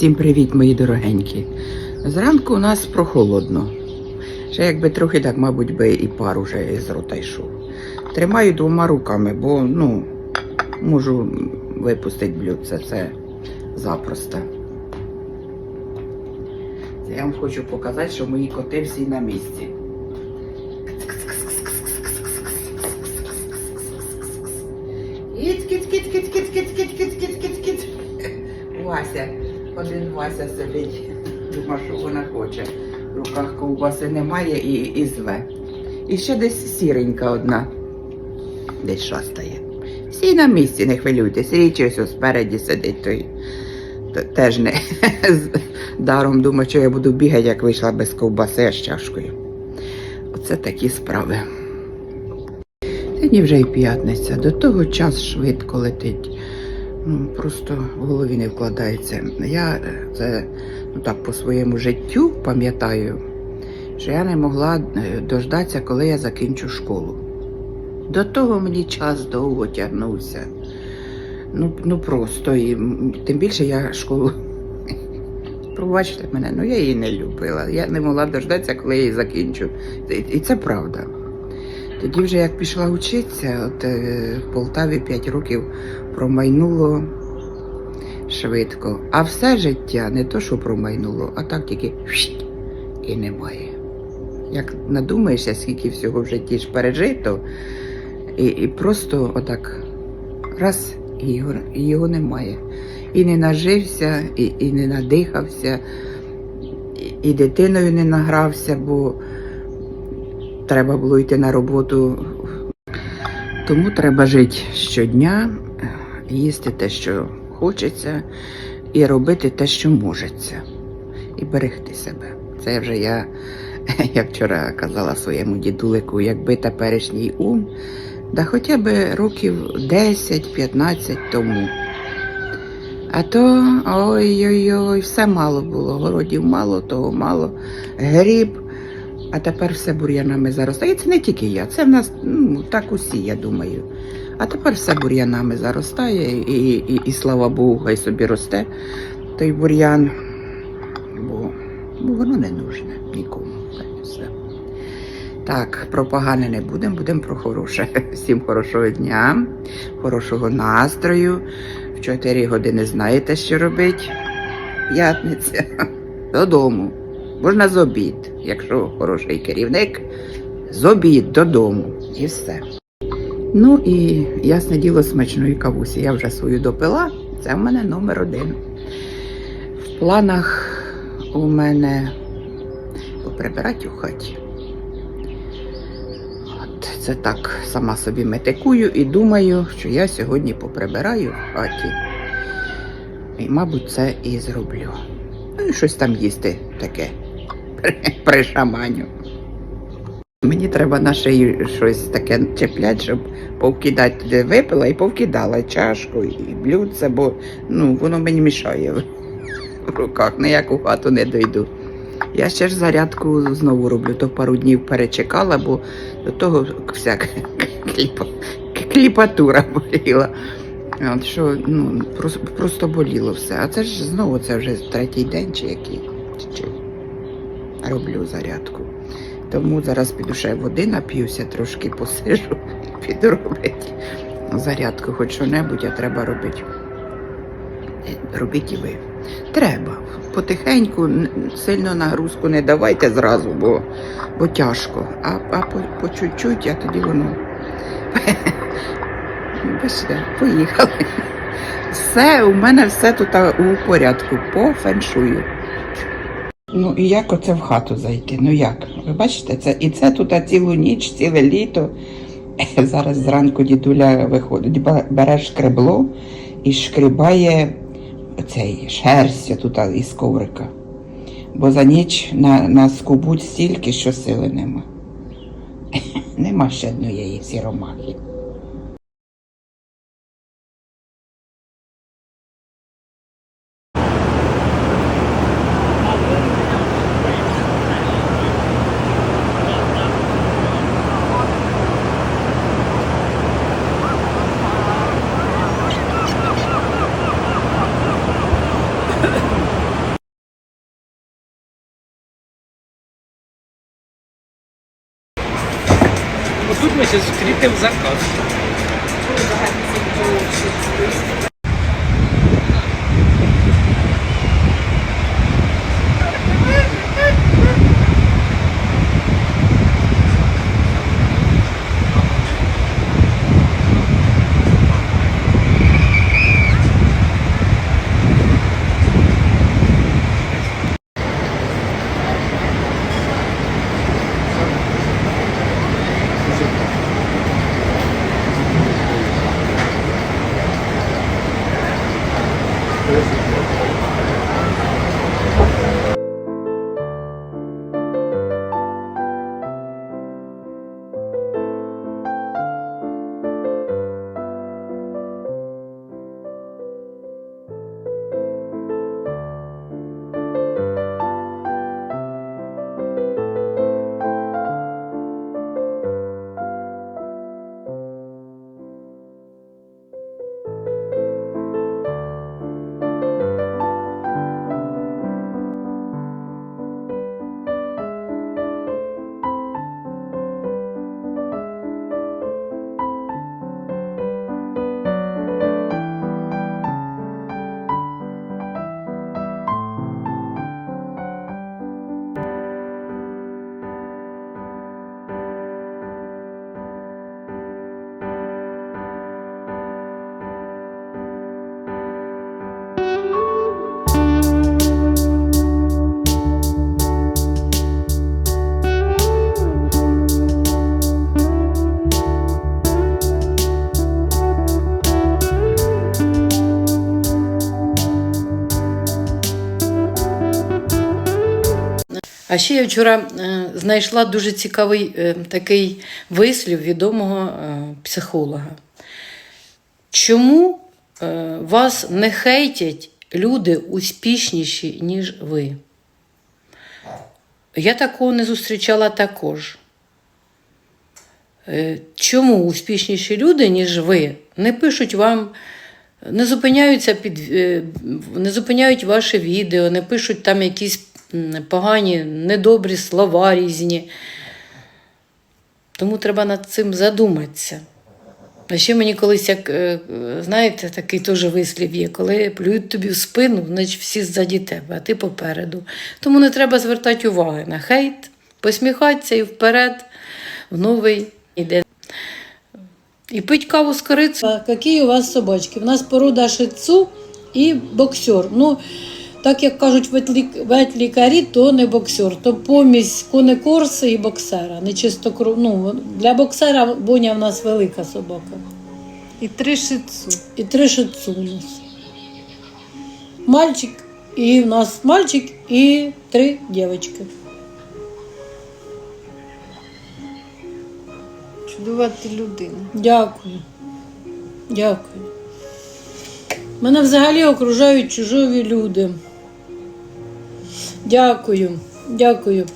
Всім привіт, мої дорогенькі. Зранку у нас прохолодно. Ще якби трохи, так, мабуть, би і пар уже із рота йшов. Тримаю двома руками, бо ну, можу випустити блюдце, це запросто. Я вам хочу показати, що мої коти всі на місці. Один Вася сидить, дума, що вона хоче. В руках ковбаси немає і, і зве. І ще десь сіренька одна. Десь шастає. Всі на місці, не хвилюйтесь. Річ ось спереді сидить той. Теж не з даром думаю, що я буду бігати, як вийшла без ковбаси а з чашкою. Оце такі справи. Сьогодні вже і п'ятниця. До того час швидко летить. Ну, просто в голові не вкладається. Я це ну так по своєму життю пам'ятаю, що я не могла е, дождатися, коли я закінчу школу. До того мені час довго тягнувся. Ну, ну просто. І, тим більше я школу. Пробачте мене, ну я її не любила. Я не могла дождатися, коли я її закінчу. І це правда. Тоді вже як пішла вчитися, от е, в Полтаві 5 років промайнуло швидко. А все життя не то, що промайнуло, а так тільки і немає. Як надумаєшся, скільки всього в житті ж пережито, і, і просто отак раз і його, і його немає. І не нажився, і, і не надихався, і, і дитиною не награвся, бо треба було йти на роботу. Тому треба жити щодня, їсти те, що хочеться, і робити те, що можеться, і берегти себе. Це вже я, я вчора казала своєму дідулику, якби теперішній ум, да хоча б років 10-15 тому. А то ой-ой-ой, все мало було. Городів мало, того мало, гріб. А тепер все бур'янами заростає. І це не тільки я, це в нас ну, так усі, я думаю. А тепер все бур'янами заростає, і, і, і слава Богу, хай собі росте той бур'ян, бо, бо воно не нужне нікому. Все. Так, про погане не будемо, будемо про хороше. Всім хорошого дня, хорошого настрою. В 4 години знаєте, що робить. П'ятниця. Додому. Можна з обід, якщо хороший керівник, з обід додому і все. Ну і ясне діло смачної кавусі. Я вже свою допила. Це в мене номер один. В планах у мене поприбирати у хаті. От, це так сама собі метикую і думаю, що я сьогодні поприбираю в хаті. І, мабуть, це і зроблю. Ну і щось там їсти таке пришаманю. Мені треба на шию щось таке чіплять, щоб повкидати випила і повкидала чашку і блюдце, бо ну, воно мені мішає в руках, ніяку хату не дойду. Я ще ж зарядку знову роблю, то пару днів перечекала, бо до того вся кліпа, кліпатура боліла. Що ну, просто, просто боліло все. А це ж знову це вже третій день чи який. Чи роблю зарядку. Тому зараз піду ще води нап'юся, трошки посижу, піду робити зарядку, хоч що-небудь, а треба робити. Робіть і ви. Треба. Потихеньку, сильно нагрузку не давайте зразу, бо, бо тяжко. А, а по, по чуть-чуть, а тоді воно. Бачите, поїхали. Все, у мене все тут у порядку, по феншую. Ну і як оце в хату зайти? Ну як? Ви бачите, це і це тут цілу ніч, ціле літо. Зараз зранку дідуля виходить, бере шкребло і шкрібає цей шерсть тут із коврика. Бо за ніч на, наскубуть стільки, що сили нема. Нема ще однієї сіромахи. Jesus Cristo é usar calça. А ще я вчора е, знайшла дуже цікавий е, такий вислів відомого е, психолога. Чому вас не хейтять люди успішніші, ніж ви? Я такого не зустрічала також. Чому успішніші люди, ніж ви, не пишуть вам, не зупиняються під, не зупиняють ваше відео, не пишуть там якісь погані, недобрі слова різні. Тому треба над цим задуматися. А ще мені колись, як, е, знаєте, такий теж вислів є, коли плюють тобі в спину, значить всі ззаді тебе, а ти попереду. Тому не треба звертати уваги на хейт, посміхатися і вперед в новий день. І пить каву з корицею. Які у вас собачки? У нас порода шицу і боксер. Ну, так як кажуть ветлі- ветлікарі, то не боксер, то помість конекорси і боксера. Не чисто кров. Ну, для боксера боня в нас велика собака. І три шицу. І три шицу у нас. Мальчик, і в нас мальчик і три дівчатки. Чудова ти людина. Дякую. Дякую. Мене взагалі окружають чужові люди. Дякую. Дякую.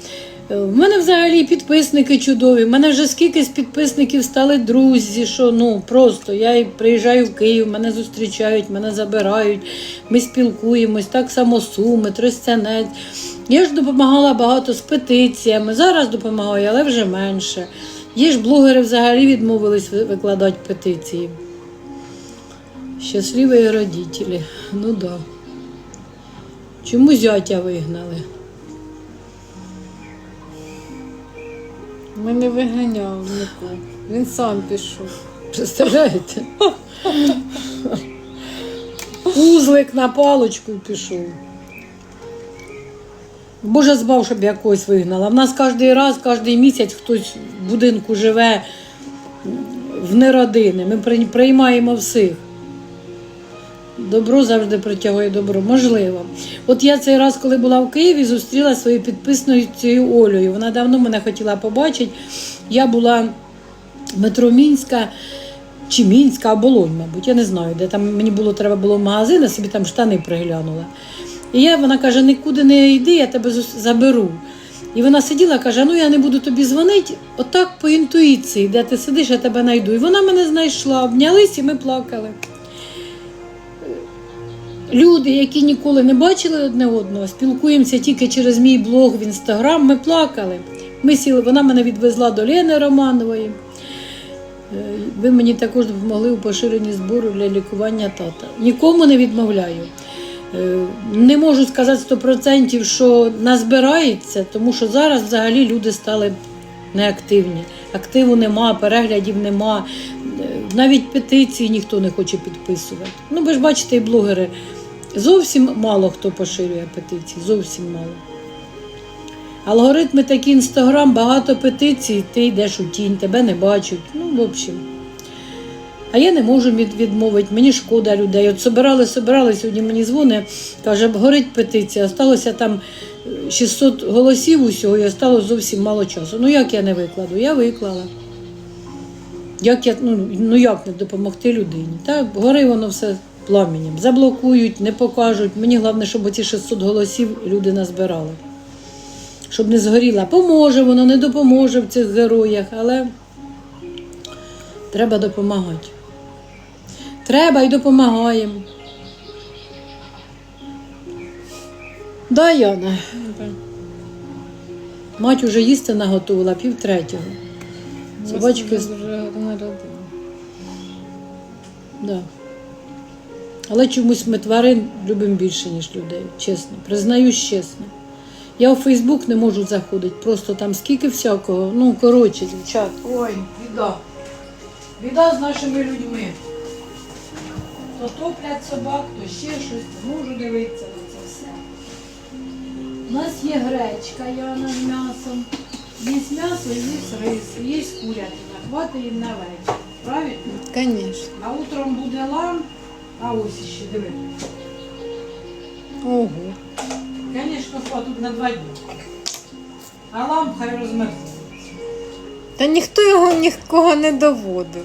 Е, В мене взагалі підписники чудові. У мене вже скільки з підписників стали друзі, що ну просто я приїжджаю в Київ, мене зустрічають, мене забирають, ми спілкуємось, так само Суми, Тростянець. Я ж допомагала багато з петиціями. Зараз допомагаю, але вже менше. Є ж блогери взагалі відмовились викладати петиції. Щасливі родителі. Ну да. Чому зятя вигнали? Ми не виганяли нікого. Він сам пішов. Представляєте? Узлик на паличку пішов. Боже збав, щоб я когось вигнала. В нас кожен раз, кожен місяць хтось в будинку живе в неродини. Ми приймаємо всіх. Добро завжди притягує добро. Можливо. От я цей раз, коли була в Києві, зустріла своєю підписницею Олею. Вона давно мене хотіла побачити. Я була метро Мінська чи Мінська, а Болонь, мабуть, я не знаю, де там мені було треба було в магазин, я собі там штани приглянула. І я, вона каже, нікуди не йди, я тебе заберу. І вона сиділа, каже: ну я не буду тобі дзвонити, отак по інтуїції, де ти сидиш, я тебе знайду. І вона мене знайшла, обнялись і ми плакали. Люди, які ніколи не бачили одне одного, спілкуємося тільки через мій блог в інстаграм. Ми плакали. Ми сіли, вона мене відвезла до Лени Романової. Е, Ви мені також допомогли у поширенні збору для лікування тата. Нікому не відмовляю. Е, Не можу сказати 100%, що назбирається, тому що зараз взагалі люди стали неактивні. Активу нема, переглядів нема, е, навіть петиції ніхто не хоче підписувати. Ну, ви ж бачите, і блогери зовсім мало хто поширює петиції, зовсім мало. Алгоритми такі інстаграм, багато петицій, ти йдеш у тінь, тебе не бачать. Ну, в общем. А я не можу відмовити, мені шкода людей. От собирали, собирали, сьогодні мені дзвонить, каже, горить петиція, осталося там е, 600 голосів усього і осталось зовсім мало часу. Ну як я не викладу? Я виклала. Як я, ну, ну як не допомогти людині? Та гори воно все пламенем. Заблокують, не покажуть. Мені головне, щоб оці 600 голосів люди назбирали. Щоб не згоріла. Поможе воно, не допоможе в цих героях, але треба допомагати. Треба і допомагаємо. Да, Яна. Мать уже їсти наготувала пів третього. Собачки. Да. Але чомусь ми тварин любимо більше, ніж людей, чесно. Признаюсь чесно. Я у Фейсбук не можу заходити, просто там скільки всякого. Ну, коротше, дівчат. Ой, біда. Біда з нашими людьми. То топлять собак, то ще щось, можу дивитися на це все. У нас є гречка, Яна, з м'ясом. Є м'ясо, є рис, є курятина. Хватить їм на вечір. Правильно? Звісно. А утром буде лам, а ось іще диви. Ого. Звісно, хватить на два дні. А лам хай розмерзне. Та ніхто його нікого не доводив.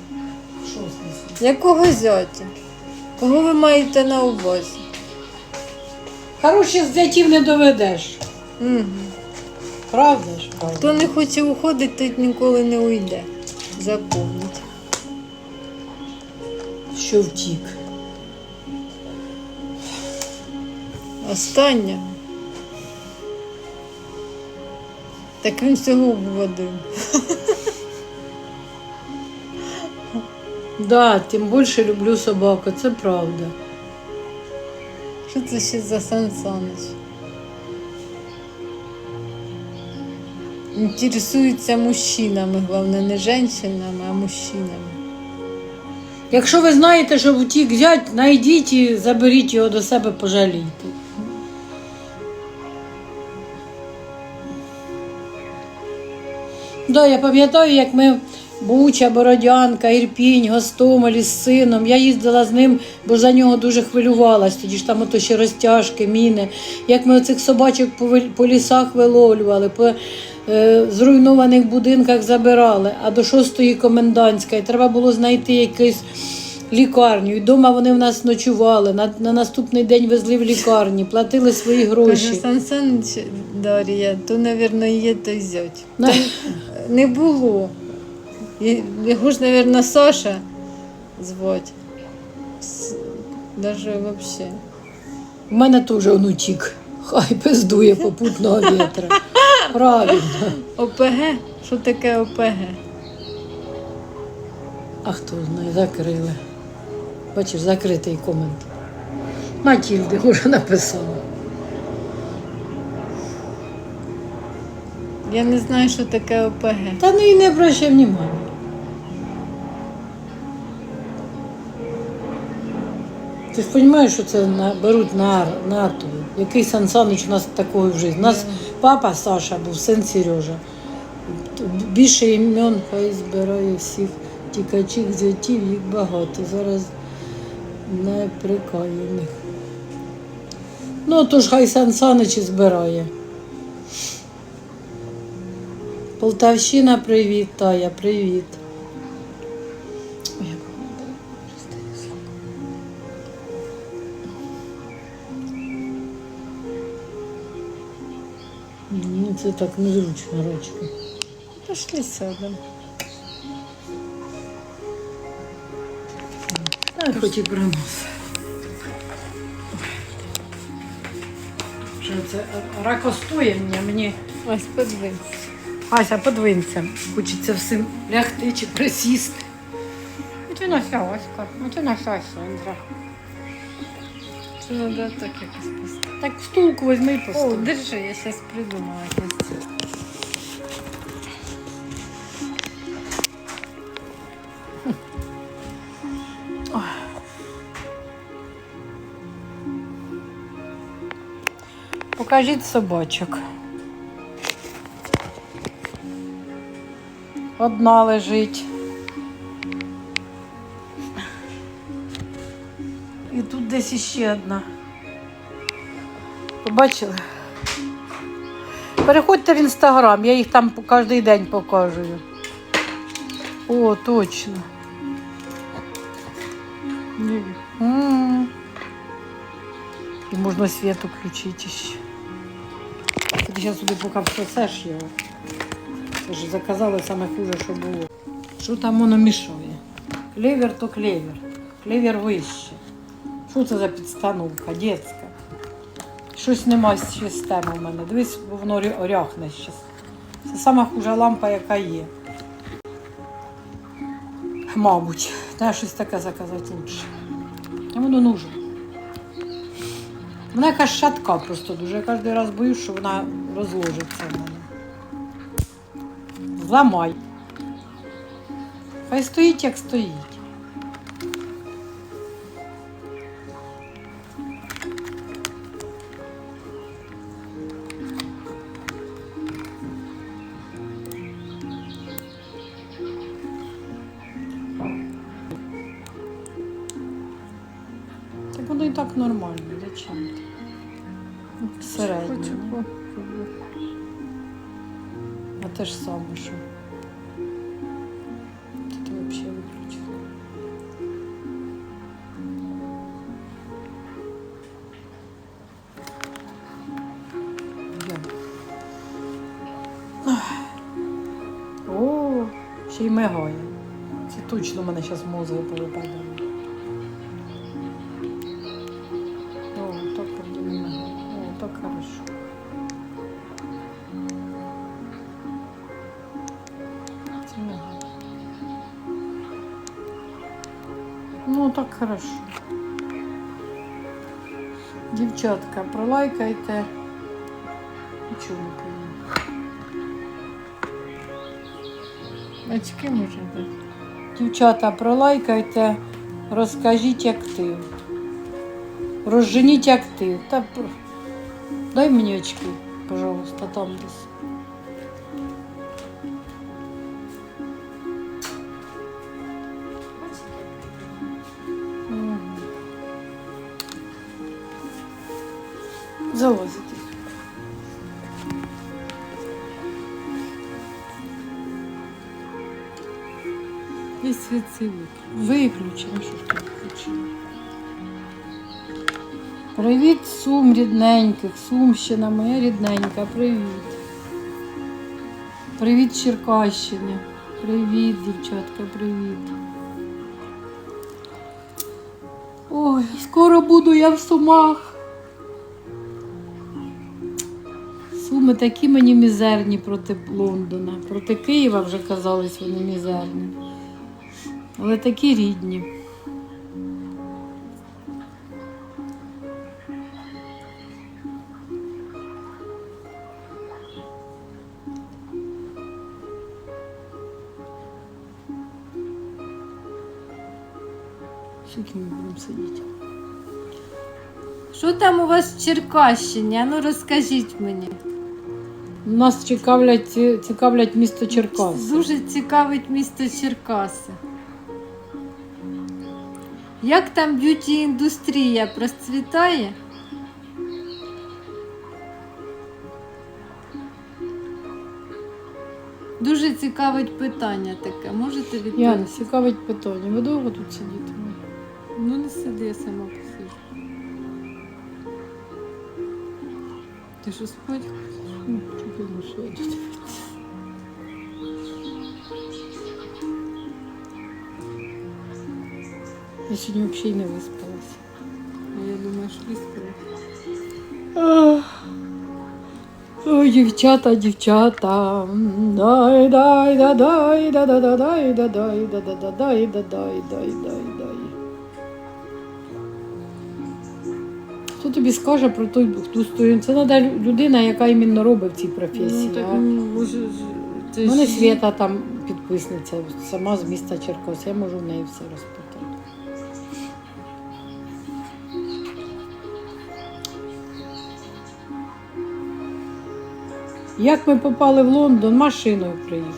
Що смисло? Якого зятя? Кого ви маєте на увазі? Хороших зятів не доведеш. Угу. Правда ж? Правда. Хто не хоче уходити, той ніколи не уйде. Запомніть. Що втік. Останнє. Так він всього був один. Да, тим більше люблю собаку, це правда. Що це ще за Сан Саныч? Інтересується мужчинами, головне, не жінками, а мужчинами. Якщо ви знаєте, що втік зять, знайдіть і заберіть його до себе, пожалійте. Да, я пам'ятаю, як ми Буча, Бородянка, Ірпінь, Гостомель з сином. Я їздила з ним, бо за нього дуже хвилювалась. Тоді ж там ото ще розтяжки, міни. Як ми оцих собачок по, лісах виловлювали, по е, зруйнованих будинках забирали, а до шостої комендантська. І треба було знайти якусь лікарню. І вдома вони в нас ночували. На, на наступний день везли в лікарні, платили свої Каже, гроші. Сан Саныч, Дар'я, то, мабуть, є той зять. На- Не було. Його ж, мабуть, Саша звать. С- Даже взагалі. У мене теж онучик. Хай пиздує попутного вітра. Правильно. ОПГ? Що таке ОПГ? А хто знає, закрили. Бачиш, закритий комент. Матільди вже написала. Я не знаю, що таке ОПГ. Та ну і не обращай внимання. Ти ж розумієш, що це на, беруть на, ар- на атові. Який Сан Саныч у нас такого в житті? У нас папа Саша був, син Сережа. Більше імен хай збирає всіх тікачих зятів, їх багато. Зараз неприкаяних. Ну, то ж хай Сан Санич і збирає. Полтавщина привіт, Тая, привіт. Це так незручно ручки. Пішли Ай, хоч і принос. Вже це ракостоє мені, мені. Ось подивись. Ася, подвинься. Хочеться всім лягти чи присісти. це наша Оська, а це наша Сандра. Це треба так якось поставити. Так втулку візьми і О, постав. держи, я зараз придумала якось. Покажіть собачок. Одна лежить. І тут десь іще одна. Побачили? Переходьте в інстаграм, я їх там кожен день показую. О, точно. М. І можна світ включити ще. Зараз собі поки всосеш його. Це ж заказали саме хуже, що було. Що там воно мішає? Клевер то клевер. Клевер вище. Що це за підстановка, дітська? Щось нема системи в мене. Дивись, бо воно ря- ряхне ще. Це сама хужа лампа, яка є. Мабуть, треба щось таке заказати лучше. А воно нужно. Вона якась шатка просто дуже. Я кожен раз боюсь, що вона розложиться в мене. Зламай. Хай стоїть, як стоїть. Так воно і так нормально, зачем ти? Середньо. Попробувати. А те ж саме, що. Ти взагалі ще й мигає. Це точно в мене зараз мозги повипадає. Ну, так хорошо. Дівчатка, пролайкайте. Нічого не пойму. Очки може дати. Дівчата, пролайкайте, розкажіть актив. Розженіть актив. Та пр- дай мені очки, пожалуйста, там десь. І свіці Виключено, що ж ти виключено. Привіт, сум рідненьких, Сумщина моя рідненька, привіт. Привіт, Черкащини. Привіт, дівчатка, привіт. Ой, скоро буду я в сумах. Суми такі мені мізерні проти Лондона. Проти Києва вже казались вони мізерні. Але такі рідні. Скільки ми будемо сидіти? Що там у вас в Черкащині? А ну розкажіть мені. Нас цікавлять, цікавлять місто Черкас. Дуже цікавить місто Черкаси. Як там б'юті індустрія процвітає? Дуже цікавить питання таке. Можете відповісти? Яна, цікавить питання. Ви довго тут сидітимете? Ну не сиди, я сама посижу. Ти що спать? Ну, тільки ну, я сьогодні взагалі не виспалася. А я думаю, що виспала. Ой, дівчата, дівчата. Дай, дай, да, дай, да, да, да, дай, да, дай, да, да, да, дай, да, дай, дай, дай, дай. Хто тобі скаже про той, ту сторінку? Це треба людина, яка іменно робить в цій професії. Ну, так, а? ну, може, це У мене Свята там підписниця, сама з міста Черкас, я можу в неї все розпитати. Як ми попали в Лондон, машиною приїхали.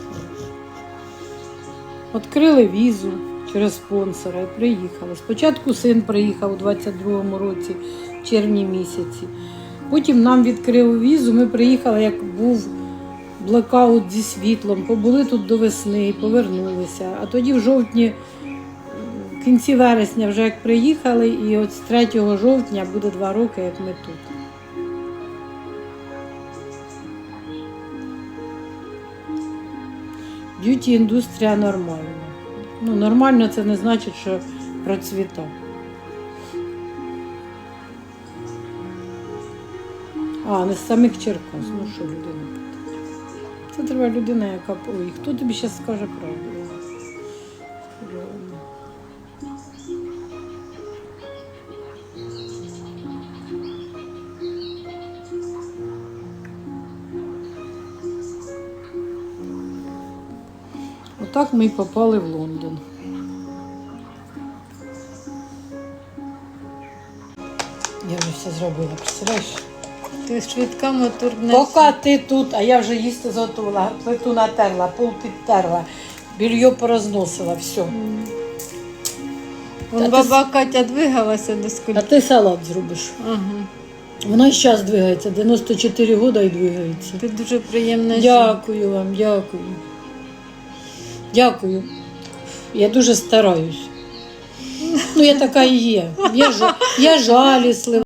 Відкрили візу через спонсора і приїхали. Спочатку син приїхав у 22-му році, в червні місяці. Потім нам відкрив візу, ми приїхали, як був блекаут зі світлом, побули тут до весни повернулися. А тоді в жовтні, в кінці вересня, вже як приїхали, і от з 3 жовтня буде два роки, як ми тут. Б'юті індустрія нормальна. Ну, нормально це не значить, що процвіта. А, не з самих Черкас. Ну що людина питає? Це треба людина, яка. Ой, хто тобі зараз скаже правду? Отак ми попали в Лондон. Я вже все зробила, представляєш? Ти швидка моторна. Поки ти тут, а я вже їсти зготувала, плиту натерла, пол підтерла, більйо порозносила, все. Вон Та ти баба Катя двигалася до А ти салат зробиш. Ага. Вона і зараз двигається, 94 роки і двигається. Ти дуже приємна. Дякую вам, дякую. Дякую. Я дуже стараюсь. Ну, я така і є. Я, жа- я жаліслива.